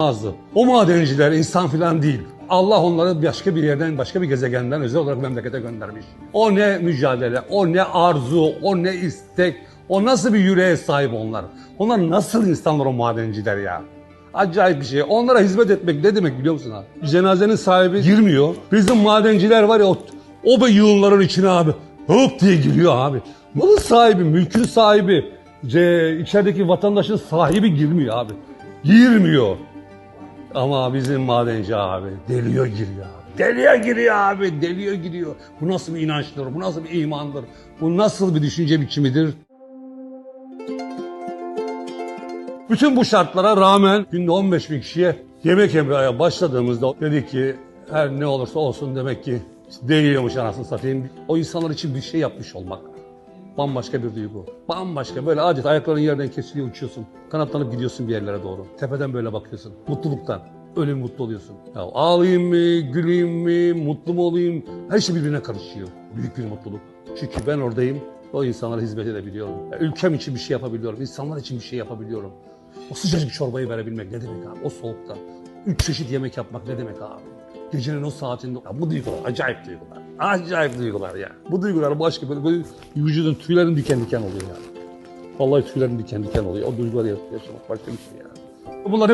azdı. O madenciler insan falan değil. Allah onları başka bir yerden, başka bir gezegenden özel olarak memlekete göndermiş. O ne mücadele, o ne arzu, o ne istek, o nasıl bir yüreğe sahip onlar. Onlar nasıl insanlar o madenciler ya. Acayip bir şey. Onlara hizmet etmek ne demek biliyor musun abi? Cenazenin sahibi girmiyor. Bizim madenciler var ya o, o be yığınların içine abi hop diye giriyor abi. Malın sahibi, mülkün sahibi, içerideki vatandaşın sahibi girmiyor abi. Girmiyor. Ama bizim madenci abi deliyor giriyor abi. Deliyor giriyor abi, deliyor giriyor. Bu nasıl bir inançtır, bu nasıl bir imandır, bu nasıl bir düşünce biçimidir? Bütün bu şartlara rağmen günde 15 bin kişiye yemek yemeye başladığımızda dedik ki her ne olursa olsun demek ki değiyormuş anasını satayım. O insanlar için bir şey yapmış olmak. Bambaşka bir duygu. Bambaşka böyle adeta ayakların yerden kesiliyor uçuyorsun. Kanatlanıp gidiyorsun bir yerlere doğru. Tepeden böyle bakıyorsun. Mutluluktan. Öyle mutlu oluyorsun. Ya ağlayayım mı, güleyim mi, mutlu mu olayım? Her şey birbirine karışıyor. Büyük bir mutluluk. Çünkü ben oradayım. O insanlara hizmet edebiliyorum. Ya ülkem için bir şey yapabiliyorum. insanlar için bir şey yapabiliyorum. O sıcacık çorbayı verebilmek ne demek abi? O soğukta. Üç çeşit yemek yapmak ne demek abi? Gecenin o saatinde ya bu duygular acayip duygular. Acayip duygular ya. Bu duygular başka böyle, böyle vücudun tüylerin diken diken oluyor yani. Vallahi tüylerin diken diken oluyor. O duyguları yaşamak başka bir şey ya. Bunlar